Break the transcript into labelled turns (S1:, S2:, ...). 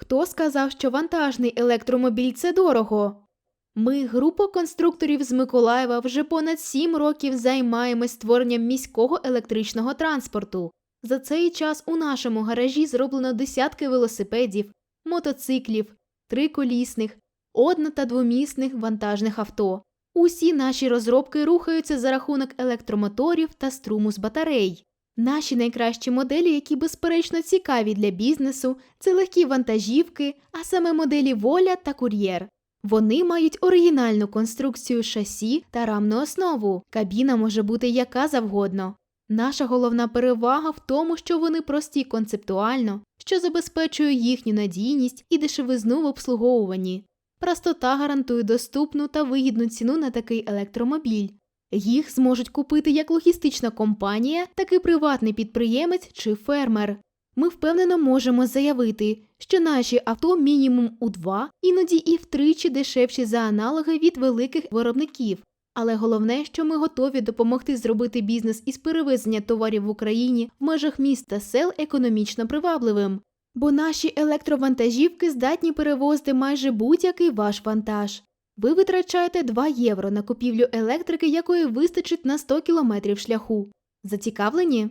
S1: Хто сказав, що вантажний електромобіль це дорого? Ми, група конструкторів з Миколаєва, вже понад сім років займаємось створенням міського електричного транспорту. За цей час у нашому гаражі зроблено десятки велосипедів, мотоциклів, триколісних, одно- та двомісних вантажних авто. Усі наші розробки рухаються за рахунок електромоторів та струму з батарей. Наші найкращі моделі, які безперечно цікаві для бізнесу, це легкі вантажівки, а саме моделі Воля та Кур'єр. Вони мають оригінальну конструкцію шасі та рамну основу. Кабіна може бути яка завгодно. Наша головна перевага в тому, що вони прості концептуально, що забезпечує їхню надійність і дешевизну в обслуговуванні. Простота гарантує доступну та вигідну ціну на такий електромобіль. Їх зможуть купити як логістична компанія, так і приватний підприємець чи фермер. Ми впевнено можемо заявити, що наші авто мінімум у два, іноді і втричі дешевші за аналоги від великих виробників. Але головне, що ми готові допомогти зробити бізнес із перевезення товарів в Україні в межах міст та сел економічно привабливим. Бо наші електровантажівки здатні перевозити майже будь-який ваш вантаж. Ви витрачаєте 2 євро на купівлю електрики, якої вистачить на 100 кілометрів шляху. Зацікавлені?